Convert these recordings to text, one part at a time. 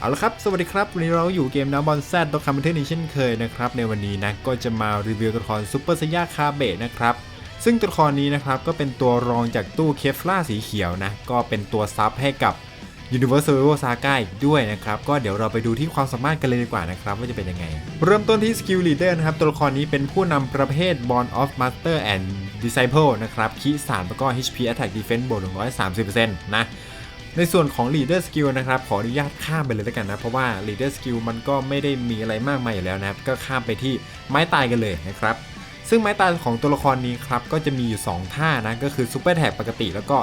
เอาละครับ สวัสดีครับ วันนี้เราอยู่เกมน้ำบอลแซดตัวคำบันเทิงอีกเช่นเคยนะครับ ในวันนี้นะก็จะมารีวิวตัวละครซูเปอร์ซย่าคาเบะนะครับ ซึ่งตัวละครนี้นะครับก็เป็นตัวรองจากตู้เคฟล่าสีเขียวนะ ก็เป็นตัวซับให้กับ Universal Saga อีกด้วยนะครับ ก็เดี๋ยวเราไปดูที่ความสามารถกันเลยดีกว่านะครับ ว่าจะเป็นยังไง เริ่มต้นที่ Skill Leader นะครับ ตัวละครนี้เป็นผู้นำประเภท Born of Master and Disciple นะครับคี3แล้วก็ HP Attack Defense บวก130%นะ ในส่วนของ leader skill นะครับขออนุญาตข้ามไปเลยแล้วกันนะ เพราะว่า leader skill มันก็ไม่ได้มีอะไรมากมายอยู่แล้วนะครับ ก็ข้ามไปที่ไม้ตายกันเลยนะครับ ซึ่งไม้ตายของตัวละครนี้ครับ ก็จะมีอยู่ 2 ท่านะ ก็คือ super attack ปกติ แล้วก็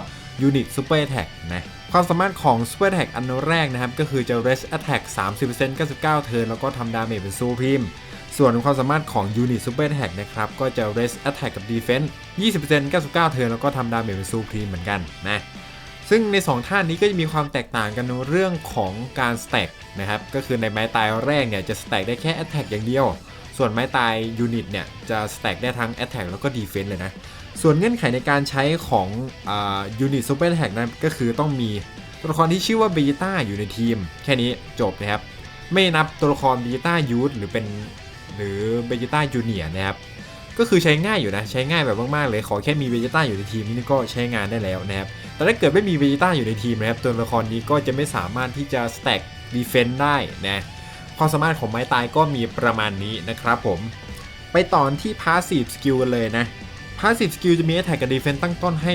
unit super attack นะความสามารถของ super attack อันแรกนะครับ ก็คือจะ rest attack 30% 99 เทิร์นแล้วก็ทำดาเมจเป็น supreme ส่วนความสามารถของ unit super attack นะครับก็จะ rest attack กับ defense 20% 99 เทิร์นแล้วก็ทำดาเมจเป็น supreme เหมือนกันนะ ซึ่งใน 2 ท่านนี้ก็จะมีความแตกต่างกันในเรื่องของการสแต็กนะครับ ก็คือในไม้ตายแรกเนี่ยจะสแต็กได้แค่ Attack อย่างเดียว ส่วนไม้ตายยูนิตเนี่ยจะสแต็กได้ทั้ง Attack แล้วก็ Defense เลยนะ ส่วนเงื่อนไขในการใช้ของยูนิตซูเปอร์แท็กนั้นก็คือต้องมีตัวละครที่ชื่อว่าเบต้าอยู่ในทีม แค่นี้จบนะครับ ไม่นับตัวละครเบต้ายูทหรือเป็นหรือเบต้าจูเนียนะครับ ก็คือใช้ง่ายอยู่นะ ใช้ง่ายแบบมากๆเลย ขอแค่มีเวจิต้าอยู่ในทีมนี่ก็ใช้งานได้แล้วนะครับ แต่ถ้าเกิดไม่มีเวจิต้าอยู่ในทีมนะครับ ตัวละครนี้ก็จะไม่สามารถที่จะสแต็กดีเฟนต์ได้นะ ความสามารถของไม้ตายก็มีประมาณนี้นะครับผม ไปตอนที่ Passive Skill กันเลยนะ Passive Skill จะมี Attack กับ Defense ตั้งต้นให้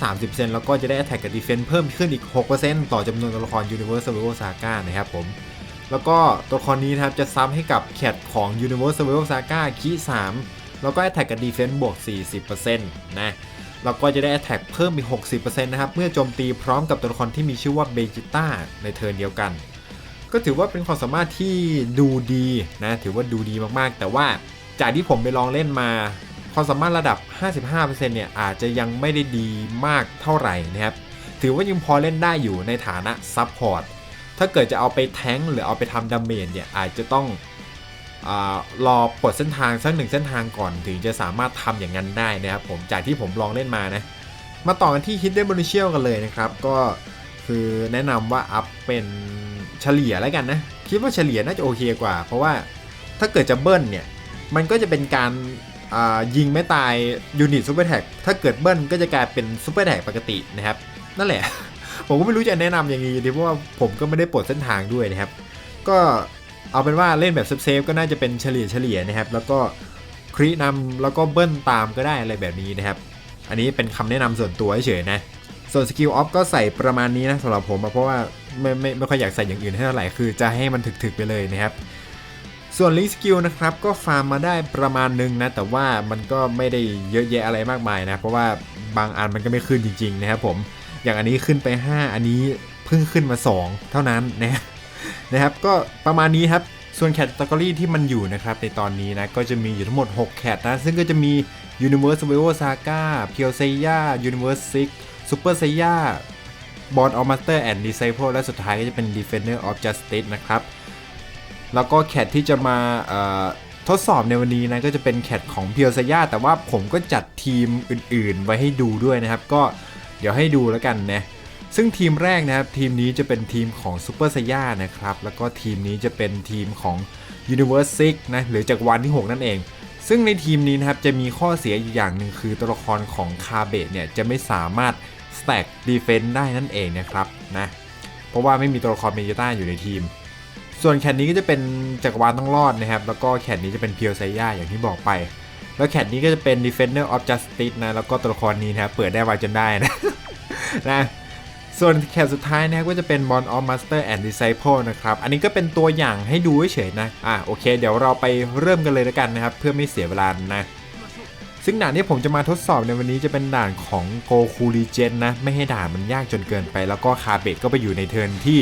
130%แล้วก็จะได้ Attack กับ Defense เพิ่มขึ้นอีก 6%ต่อจำนวนตัวละคร Universe Survival Saga นะครับผม แล้วก็ตัวละครนี้นะครับจะซ้ำให้กับแคทของ Universe Survival Saga คี3 แล้วก็ Attack กับ Defense บวก 40%นะแล้วก็จะได้ Attack เพิ่มอีก 60%นะครับเมื่อโจมตีพร้อมกับตัวละครที่มีชื่อว่าเบจิต้าในเทิร์นเดียวกัน ก็ถือว่าเป็นความสามารถที่ดูดีนะถือว่าดูดีมากๆ แต่ว่าจากที่ผมไปลองเล่นมา ความสามารถระดับ 55%เนี่ยอาจจะยังไม่ได้ดีมากเท่าไหร่นะครับถือว่ายังพอเล่นได้อยู่ในฐานะซับพอร์ตถ้าเกิดจะเอาไปแท้งหรือเอาไปทำดาเมจเนี่ยอาจจะต้อง รอปลดเส้นทางสักหนึ่งเส้นทางก่อนถึงจะสามารถทำอย่างนั้นได้นะครับผมจากที่ผมลองเล่นมานะ มาต่อกันที่ Hidden Potential กันเลยนะครับ ก็คือแนะนำว่าอัพเป็นเฉลี่ยแล้วกันนะ คิดว่าเฉลี่ยน่าจะโอเคกว่า เพราะว่าถ้าเกิดจะเบิ้ลเนี่ย มันก็จะเป็นการยิงไม่ตายยูนิตซูเปอร์แท็กถ้าเกิดเบิ้ลก็จะกลายเป็นซูเปอร์แท็กปกตินะครับ นั่นแหละ ผมก็ไม่รู้จะแนะนำยังไงดีเพราะว่าผมก็ไม่ได้ปลดเส้นทางด้วยนะครับ ก็ เอาเป็นว่าเล่นแบบเซฟๆก็น่าจะเป็นเฉลี่ยเฉลี่ยนะครับ แล้วก็ครีนำแล้วก็เบิ้ลตามก็ได้อะไรแบบนี้นะครับ อันนี้เป็นคำแนะนำส่วนตัวเฉยๆนะ ส่วนสกิลออฟก็ใส่ประมาณนี้นะสำหรับผมเพราะว่าไม่ไม่ไม่ค่อยอยากใส่อย่างอื่นให้เท่าไหร่คือจะให้มันถึกๆไปเลยนะครับส่วนลิงสกิลนะครับก็ฟาร์มมาได้ประมาณนึงนะ แต่ว่ามันก็ไม่ได้เยอะแยะอะไรมากมายนะ เพราะว่าบางอันมันก็ไม่ขึ้นจริง ๆ นะครับผมอย่างอันนี้ขึ้นไป 5 อันนี้เพิ่งขึ้นมา 2 เท่านั้นนะ นะครับ ก็ประมาณนี้ครับ ส่วนแคตตากรีที่มันอยู่นะครับ ในตอนนี้นะ ก็จะมีอยู่ทั้งหมด 6 แคตนะ ซึ่งก็จะมี Universe Survival Saga p u r e s e y a Universe 6 Super s e y a Born of Master and Disciple และสุดท้ายก็จะเป็น Defender of Justice นะครับ แล้วก็แคทที่จะมาทดสอบในวันนี้นะก็จะเป็นแคทของเพียวซย่าแต่ว่าผมก็จัดทีมอื่นๆ ไว้ให้ดูด้วยนะครับ ก็เดี๋ยวให้ดูแล้วกันนะ ซึ่งทีมแรกนะครับทีมนี้จะเป็นทีมของซูเปอร์ a ย่านะครับแล้วก็ทีมนี้จะเป็นทีมของ Universe 6นะหรือจากรวันที่ 6 นั่นเอง ซึ่งในทีมนี้นะครับจะมีข้อเสียอยู่อย่างหนึ่งคือตัวละครของคาเบะเนี่ยจะไม่สามารถ stack defense ได้นั่นเองนะครับนะเพราะว่าไม่มีตัวละครเมจิต้าอยู่ในทีม ส่วนแคทนี้ก็จะเป็นจักรวาลต้องรอดนะครับแล้วก็แคทนี้จะเป็นเพียวไซย่าอย่างที่บอกไป แล้วแคทนี้ก็จะเป็น Defender of Justice นะแล้วก็ตัวละครนี้นะเปิดได้ไวจนได้นะนะ ส่วนแคทสุดท้ายนะครับก็จะเป็น Born of Master and Disciple นะครับ อันนี้ก็เป็นตัวอย่างให้ดูเฉยๆนะ อะโอเค เดี๋ยวเราไปเริ่มกันเลยแล้วกันนะครับ เพื่อไม่เสียเวลานะซึ่งด่านที่ผมจะมาทดสอบในวันนี้จะเป็นด่านของโกคูรีเจนนะ ไม่ให้ด่านมันยากจนเกินไป แล้วก็คาเบตก็ไปอยู่ในเทิร์นที่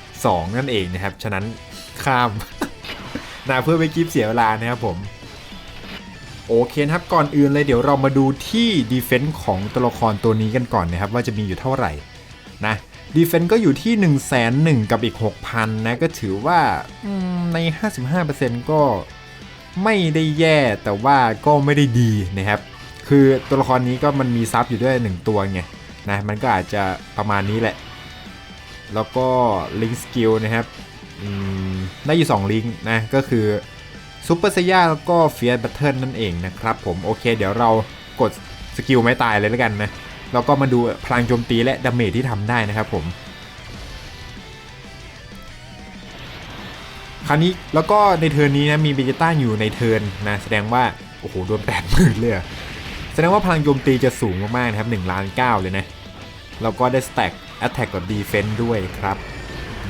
2 นั่นเองนะครับ ฉะนั้นข้ามนะเพื่อไม่กิฟเสียเวลานะครับผม โอเคนะครับก่อนอื่นเลยเดี๋ยวเรามาดูที่ดีเฟนซ์ของตัวละครตัวนี้กันก่อนนะครับ ว่าจะมีอยู่เท่าไหร่ นะดีเฟนซ์ก็อยู่ที่1 0 0 0 0 0กับอีก 6,000 นะก็ถือว่าอืมใน 55%ก็ไม่ได้แย่แต่ว่าก็ไม่ได้ดีนะครับ คือตัวละครนี้ก็มันมีซับอยู่ด้วย 1 ตัวไงนะมันก็อาจจะประมาณนี้แหละ แล้วก็ลิงสกิลนะครับได้อยู่ 2 ลิงก์นะก็คือซูเปอร์เซียแล้วก็เฟียสบัตเทิลนั่นเองนะครับผม โอเค เดี๋ยวเรากดสกิลไม้ตายเลยแล้วกันนะ แล้วก็มาดูพลังโจมตีและดาเมจที่ทำได้นะครับผมคราวนี้แล้วก็ในเทิร์นนี้นะมีเบจิต้าอยู่ในเทิร์นนะแสดงว่าโอ้โหโดนแปดหมื่นเลยอะแสดงว่าพลังโจมตีจะสูงมากๆนะครับ1ล้าน9เลยนะแล้วก็ได้สแต็ก Attack กับ Defense ด้วยครับ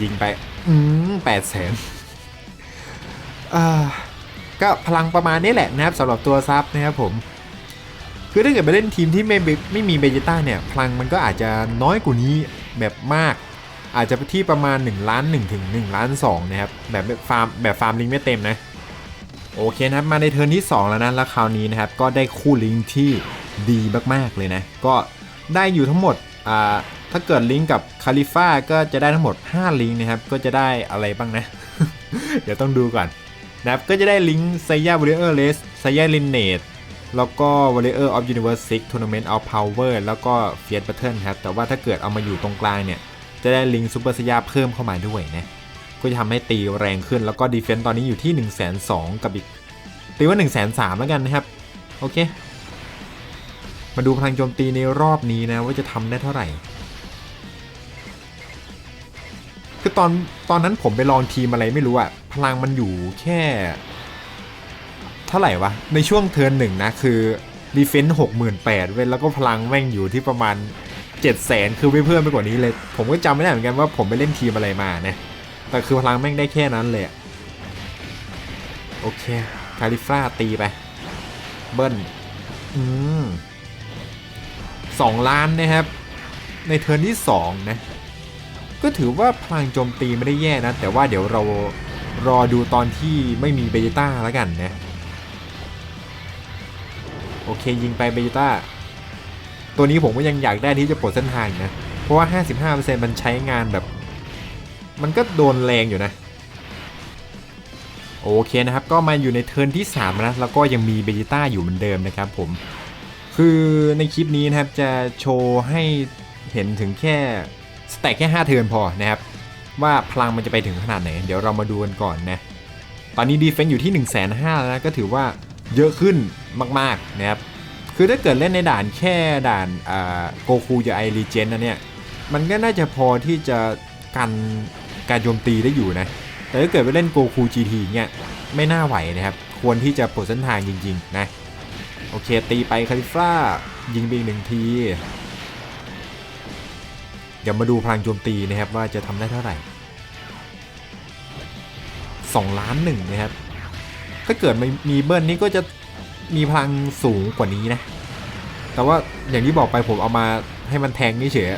ยิงไป อืมแปดแสนก็พลังประมาณนี้แหละนะครับสำหรับตัวซับนะครับผม คือถ้าเกิดไปเล่นทีมที่ไม่ไม่มีเบจิต้าเนี่ยพลังมันก็อาจจะน้อยกว่านี้แบบมาก อาจจะไปที่ประมาณ1ล้าน1ถึง1ล้าน2นะครับแบบฟาร์มแบบฟาร์มลิงไม่เต็มนะโอเคนะครับมาในเทิร์นที่ 2 แล้วนะแล้วคราวนี้นะครับก็ได้คู่ลิงที่ดีมากๆเลยนะก็ได้อยู่ทั้งหมดอ่าถ้าเกิดลิงกับคาลิฟ่าก็จะได้ทั้งหมด 5 ลิงนะครับก็จะได้อะไรบ้างนะ เดี๋ยวต้องดูก่อนนะครับก็จะได้ลิงไซยา w ว r เ i อร์เลสไซยาลินเนต แล้วก็ Warrior of Universe 6 Tournament of Power แล้วก็ f i e t Battle ครับ แต่ว่าถ้าเกิดเอามาอยู่ตรงกลางเนี่ย จะได้ลิงก์ซูเปอร์สยาเพิ่มเข้ามาด้วยนะ ก็จะทำให้ตีแรงขึ้น แล้วก็ดีเฟนต์ตอนนี้อยู่ที่ 1 2 0 0 0กับอีก ตีว่า 1 3 0 0 0แล้วกันนะครับ โอเค มาดูพลังโจมตีในรอบนี้นะ ว่าจะทำได้เท่าไหร่คือตอนตอนนั้นผมไปลองทีมอะไรไม่รู้อะพลังมันอยู่แค่ ท่าไหร่วะ ในช่วงเทิร์นหนึ่งนะ คือดีเฟนต์หกหมื่นแปดเว้ยแล้วก็พลังแม่งอยู่ที่ประมาณเจ็ดแสนคือไม่เพิ่มไปกว่านี้เลย ผมก็จำไม่ได้เหมือนกันว่าผมไปเล่นทีมอะไรมานะแต่คือพลังแม่งได้แค่นั้นเลยโอเคคาลิฟราตีไป เบิ้ลอืมสองล้านนะครับ ในเทิร์นที่สองนะก็ถือว่าพลังโจมตีไม่ได้แย่นะ แต่ว่าเดี๋ยวเรารอดูตอนที่ไม่มีเบจิต้าแล้วกันนะ เค ยิงไปเบจิต้าตัวนี้ผมก็ยังอยากได้ที่จะปลดเส้นทางนะ เพราะว่า 55%มันใช้งานแบบ มันก็โดนแรงอยู่นะ โอเคนะครับ ก็มาอยู่ในเทิร์นที่3นะแล้วก็ยังมีเบจิต้าอยู่เหมือนเดิมนะครับผม คือในคลิปนี้นะครับจะโชว์ให้เห็นถึงแค่สแต็กแค่ 5 เทิร์นพอนะครับ ว่าพลังมันจะไปถึงขนาดไหน เดี๋ยวเรามาดูกันก่อนนะ ตอนนี้ดีเฟนซ์อยู่ที่ 1 5 0 0 0 0แล้วนะก็ถือว่า เยอะขึ้นมากๆนะครับคือถ้าเกิดเล่นในด่านแค่ด่านโกคูจะไอรีเจนนะเนี่ยมันก็น่าจะพอที่จะกันการโจมตีได้อยู่นะ แต่ถ้าเกิดไปเล่นโกคู GT เนี่ยไม่น่าไหวนะครับ ควรที่จะปลดเส้นทางจริง ๆ นะ โอเค ตีไปคาลิฟรายิงไปอีกหนึ่งที เดี๋ยวมาดูพลังโจมตีนะครับว่าจะทำได้เท่าไหร่ 2 ล้านหนึ่งนะครับ ถ้าเกิดมีเบิ้ลนี่ก็จะมีพลังสูงกว่านี้นะ แต่ว่าอย่างที่บอกไปผมเอามาให้มันแทงนี่เฉย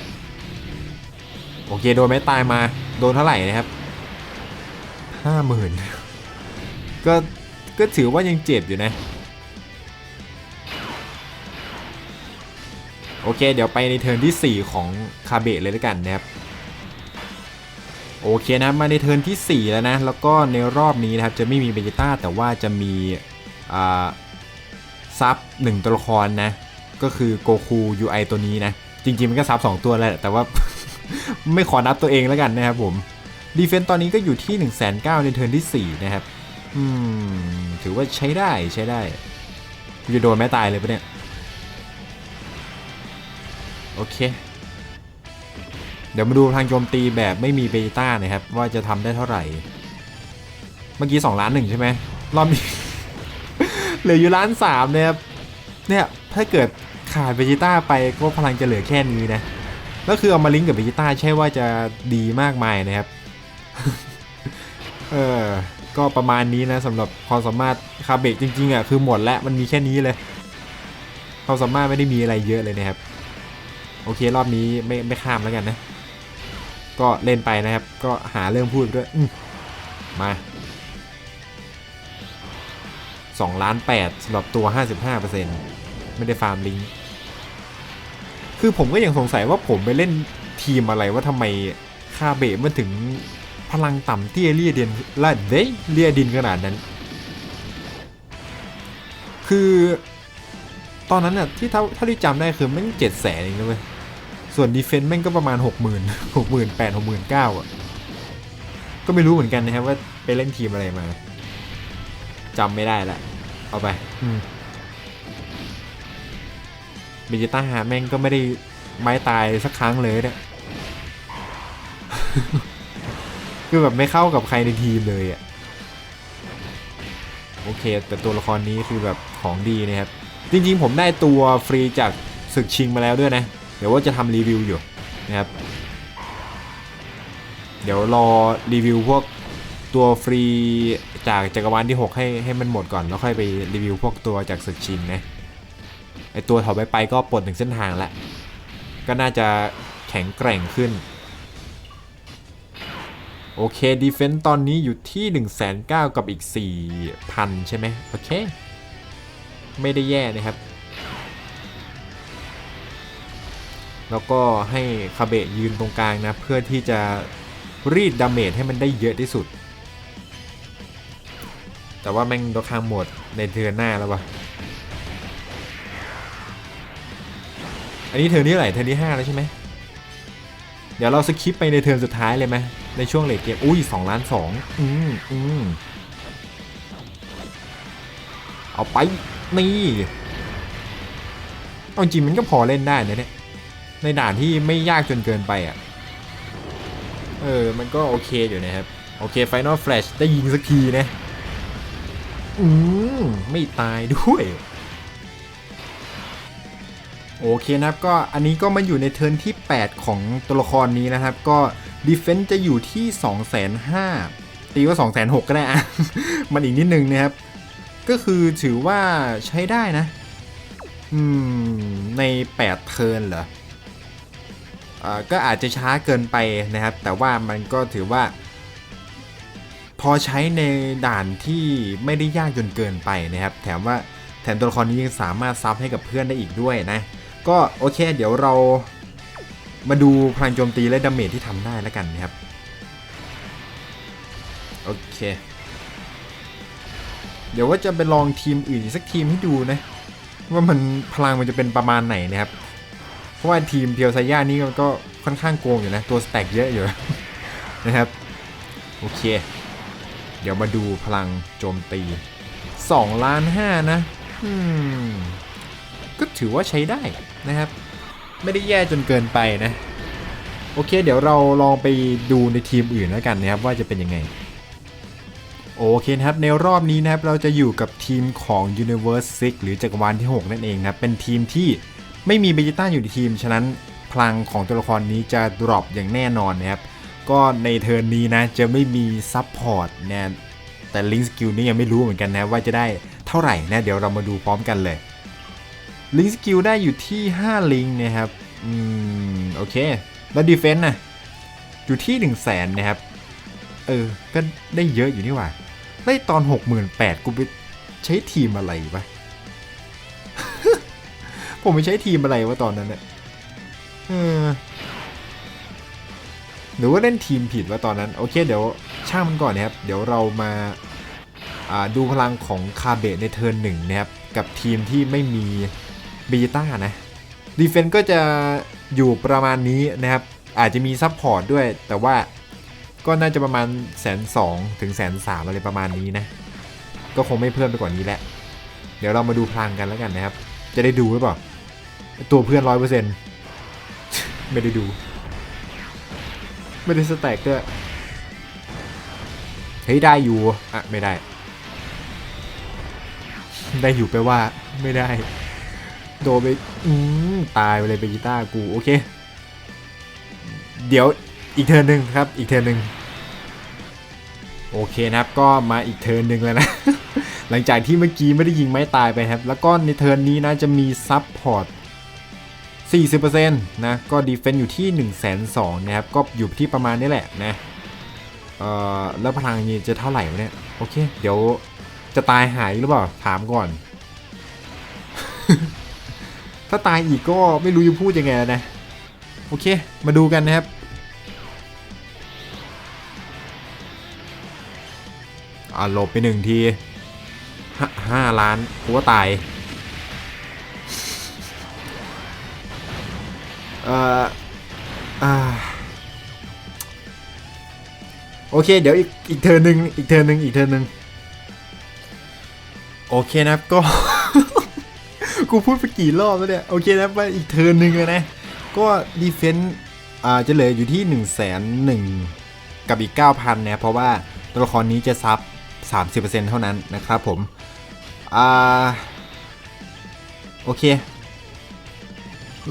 โอเคโดนไม่ตายมาโดนเท่าไหร่นะครับห้าหมื่นก็ก็ถือว่ายังเจ็บอยู่นะ โอเค เดี๋ยวไปในเทิร์นที่ 4 ของคาเบะเลยแล้วกันนะครับ โอเคนะมาในเทิร์นที่ 4 แล้วนะ แล้วก็ในรอบนี้นะครับจะไม่มีเบจิต้าแต่ว่าจะมีอ่าซับ1ตัวละครนะ ก็คือโกคู UI ตัวนี้นะ จริงๆ มันก็ซับ 2 ตัวแหละ แต่ว่าไม่ขอนับตัวเองแล้วกันนะครับผมดีเฟนต์ตอนนี้ก็อยู่ที่ 1 9 0 0 0ในเทิร์นที่ 4 นะครับ อืม ถือว่าใช้ได้ใช้ได้จะโดนแม่ตายเลยปะเนี่ย โอเค เดี๋ยวมาดูทางโจมตีแบบไม่มีเบต้านะครับ ว่าจะทำได้เท่าไหร่ เมื่อกี้2ล้านหนึ่งใช่ไหมรอบนี้เหลืออยู่ล้านสามนะครับเนี่ยถ้าเกิดขาดเบจิต้าไปก็พลังจะเหลือแค่นี้นะก็คือเอามาลิงก์กับเบจิต้าใช่ว่าจะดีมากมายนะครับเออก็ประมาณนี้นะสำหรับความสามารถคาเบกจริงๆอะคือหมดแล้วมันมีแค่นี้เลยความสามารถไม่ได้มีอะไรเยอะเลยนะครับ โอเครอบนี้ไม่ไม่ข้ามแล้วกันนะ ก็เล่นไปนะครับ ก็หาเรื่องพูดด้วยมา2ล้าน8สำหรับตัว 55%ไม่ได้ฟาร์มลิงคือผมก็ยังสงสัยว่าผมไปเล่นทีมอะไรว่าทำไมคาเบะมันถึงพลังต่ำเตี้ยเลียดินละเดเลียดินขนาดนั้น คือตอนนั้นน่ะที่เท่าที่จำได้คือม่งเจ็ดแสนเองนะเว้ย ส่วนดีเฟนต์แม่งก็ประมาณหกหมื่นหกหมื่นแปดหกหมื่นเก้าอะ ก็ไม่รู้เหมือนกันนะครับว่าไปเล่นทีมอะไรมาจำไม่ได้ละ เอาไปอืมเบจิต้าแม่งก็ไม่ได้ไม้ตายสักครั้งเลยเนี่ยคือแบบไม่เข้ากับใครในทีมเลยอะโอเค แต่ตัวละครนี้คือแบบของดีนะครับ จริงๆผมได้ตัวฟรีจากศึกชิงมาแล้วด้วยนะ เดี๋ยวว่าจะทำรีวิวอยู่นะครับ เดี๋ยวรอรีวิวพวกตัวฟรีจากจักรวาลที่ 6 ให้ให้มันหมดก่อน แล้วค่อยไปรีวิวพวกตัวจากศึกชิงนะไอตัวถอไปไปก็ปลดหนึ่งเส้นทางแล้วก็น่าจะแข็งแกร่งขึ้น โอเคดีเฟนต์ตอนนี้อยู่ที่ 1 9 0 0 0กับอีก 4,000 ใช่ไหมโอเค ไม่ได้แย่นะครับ แล้วก็ให้คาเบะยืนตรงกลางนะ เพื่อที่จะรีดดาเมจให้มันได้เยอะที่สุด แต่ว่าแม่งตัวข้างหมดในเทือนหน้าแล้ววะอันนี้เทิร์นที่ไหร่เทิร์นที่5แล้วใช่ไหมเดี๋ยวเราสคิปไปในเทิร์นสุดท้ายเลยไหมในช่วงเลทเกม อุ้ย2ล้าน2อืมอืมเอาไป นี่ เอาจริงมันก็พอเล่นได้นะเนี่ย ในด่านที่ไม่ยากจนเกินไปอะ เออ มันก็โอเคอยู่นะครับ โอเค Final Flash ได้ยิงสักทีนะ อืมไม่ตายด้วย โอเคนะครับก็อันนี้ก็มาอยู่ในเทิร์นที่ 8 ของตัวละครนี้นะครับ ก็ Defense จะอยู่ที่ 2 5 0 0 0ตีว่า2 6 0 0 0ก็ได้อะมันอีกนิดนึงนะครับ ก็คือถือว่าใช้ได้นะ อืม ใน 8 เทิร์นเหรอ ก็อาจจะช้าเกินไปนะครับ แต่ว่ามันก็ถือว่า พอใช้ในด่านที่ไม่ได้ยากจนเกินไปนะครับ แถมว่าแถมตัวละครนี้ยังสามารถซับให้กับเพื่อนได้อีกด้วยนะ ก็โอเค เดี๋ยวเรามาดูพลังโจมตีและดาเมจที่ทำได้แล้วกันนะครับ โอเค เดี๋ยวว่าจะไปลองทีมอื่นสักทีมให้ดูนะ ว่ามันพลังมันจะเป็นประมาณไหนนะครับ ราะว่าทีมเพียวไซย่านี่มันก็ค่อนข้างโกงอยู่นะ ตัวสแต็กเยอะอยู่นะครับ โอเค เดี๋ยวมาดูพลังโจมตี2ล้าน5นะอืมก็ถือว่าใช้ได้นะครับ ไม่ได้แย่จนเกินไปนะ โอเค เดี๋ยวเราลองไปดูในทีมอื่นแล้วกันนะครับ ว่าจะเป็นยังไง โอเคนะครับ ในรอบนี้นะครับ เราจะอยู่กับทีมของ Universe 6 หรือจักรวาลที่ 6 นั่นเองนะเป็นทีมที่ ไม่มีเบจิต้าอยู่ในทีม ฉะนั้นพลังของตัวละครนี้จะดรอปอย่างแน่นอนนะครับ ก็ในเทิร์นนี้นะจะไม่มีซับพอร์ตนะแต่ลิงสกิลนี่ยังไม่รู้เหมือนกันนะว่าจะได้เท่าไหร่นะเดี๋ยวเรามาดูพร้อมกันเลยลิงสกิลได้อยู่ที่ 5 ลิงนะครับ อืม โอเค แล้วดีเฟนต์นะอยู่ที่ 1 0 0 0 0แสนนะครับ เออ ก็ได้เยอะอยู่นี่หว่าได้ตอน 68,000กูไปใช้ทีมอะไรวะ ผมไปใช้ทีมอะไรวะตอนนั้นเนี่ยหรือว่าเล่นทีมผิดว่าตอนนั้น โอเคเดี๋ยวช่างมันก่อนนะครับ เดี๋ยวเรามาาดูพลังของคาเบะในเทิร์นหนึ่งนะครับ กับทีมที่ไม่มีเบต้านะดีเฟนต์ก็จะอยู่ประมาณนี้นะครับ อาจจะมีซับพอร์ตด้วย แต่ว่าก็น่าจะประมาณแสนสองถึงแสนสามอะไรประมาณนี้นะ ก็คงไม่เพิ่มไปกว่านี้แหละ เดี๋ยวเรามาดูพลังกันแล้วกันนะครับ จะได้ดูหรือเปล่า ตัวเพื่อนร้อยเปอร์เซ็นต์ไม่ได้ดู ไม่ได้สแต็กด้วยเฮ้ยได้อยู่ อะ ไม่ได้ ได้อยู่แปว่าไม่ได้ โดนไป อืมตายไปเลยไปกีตาร์กู โอเค เดี๋ยวอีกเทิร์นหนึ่งครับ อีกเทิร์นหนึ่งโอเคนะครับ ก็มาอีกเทิร์นหนึ่งแล้วนะ หลังจากที่เมื่อกี้ไม่ได้ยิงไม้ตายไปครับ แล้วก็ในเทิร์นนี้นะจะมีซับพอร์ต 40%นะก็ดีเฟนต์อยู่ที่1 2 0 0 0นะครับก็อยู่ที่ประมาณนี้แหละนะเอ่อแล้วพลังนี้จะเท่าไหร่วะเนี่ยโอเค เดี๋ยวจะตายหายหรือเปล่าถามก่อน ถ้าตายอีกก็ไม่รู้จะพูดยังไงนะ โอเค มาดูกันนะครับ อ่าหลบไปหนึ่งทีห้าห้าล้านกูว่าตาย อ่ออ่าโอเค เดี๋ยวอีกอีกเทอร์นหนึ่งอีกเทอร์นหนึ่งอีกเทอร์นหนึ่งโอเคนะครับก็ กูพูดไปกี่รอบแล้วเนี่ย โอเคนะครับมาอีกเทอร์นหนึ่งเลยนะ ก็ดีเฟนต์อ่าจะเหลืออยู่ที่1นึ่งแสนหนึ่งกับอีก 9,000นะเพราะว่าตัวละครนี้จะซับ 30%เท่านั้นนะครับผม อ่า โอเค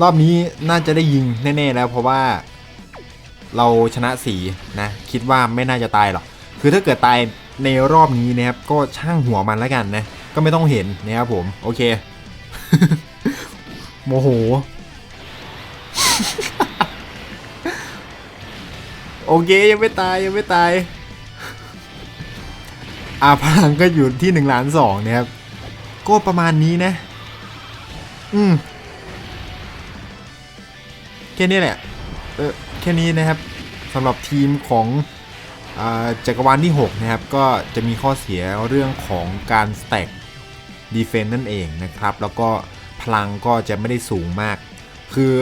รอบนี้น่าจะได้ยิงแน่ๆแล้วเพราะว่าเราชนะสีนะคิดว่าไม่น่าจะตายหรอกคือถ้าเกิดตายในรอบนี้นะครับก็ช่างหัวมันแล้วกันนะ ก็ไม่ต้องเห็นนะครับผม โอเค โมโห โอเค ยังไม่ตายยังไม่ตาย อาพลังก็อยู่ที่หนึ่งล้านสองนะครับ ก็ประมาณนี้นะ อืม แค่นี้แหละเออแค่นี้นะครับสำหรับทีมของอาจักรวาลที่ 6 นะครับ ก็จะมีข้อเสียเรื่องของการสแต็กดีเฟนต์นั่นเองนะครับ แล้วก็พลังก็จะไม่ได้สูงมาก คือ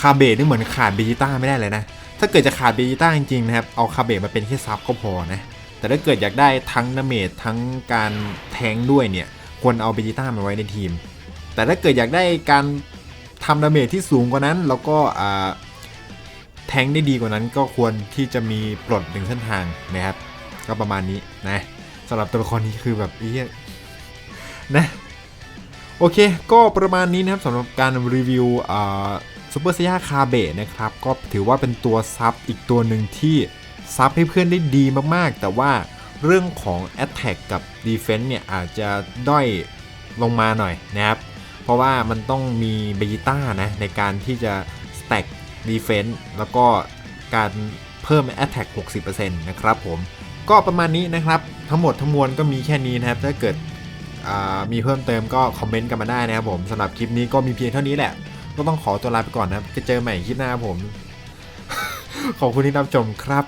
คาเบตนี่เหมือนขาดเบจิต้าไม่ได้เลยนะ ถ้าเกิดจะขาดเบจิต้าจริงๆนะครับ เอาคาเบตมาเป็นแค่ซับก็พอนะ แต่ถ้าเกิดอยากได้ทั้งดาเมจทั้งการแทงด้วยเนี่ย ควรเอาเบจิต้ามาไว้ในทีม แต่ถ้าเกิดอยากได้การ ทำดาเมจที่สูงกว่านั้น แล้วก็แทงได้ดีกว่านั้นก็ควรที่จะมีปลดหนึ่งเส้นทางนะครับ ก็ประมาณนี้นะสำหรับตัวละครนี้คือแบบเอี้ยนะโอเค ก็ประมาณนี้นะครับสำหรับการรีวิวซูเปอร์เซียคาเบะนะครับ ก็ถือว่าเป็นตัวซับอีกตัวหนึ่งที่ซับให้เพื่อนได้ดีมากๆ แต่ว่าเรื่องของ Attack กับ Defense เนี่ยอาจจะด้อยลงมาหน่อยนะครับ เพราะว่ามันต้องมีเบจิต้านะ ในการที่จะ stack defense แล้วก็การเพิ่ม attack 60%นะครับผมก็ประมาณนี้นะครับทั้งหมดทั้งมวลก็มีแค่นี้นะครับ ถ้าเกิดมีเพิ่มเติมก็คอมเมนต์กันมาได้นะครับผมสำหรับคลิปนี้ก็มีเพียงเท่านี้แหละ ก็ต้องขอตัวลาไปก่อนนะครับจะเจอใหม่คลิปหน้าผม ขอบคุณที่รับชมครับ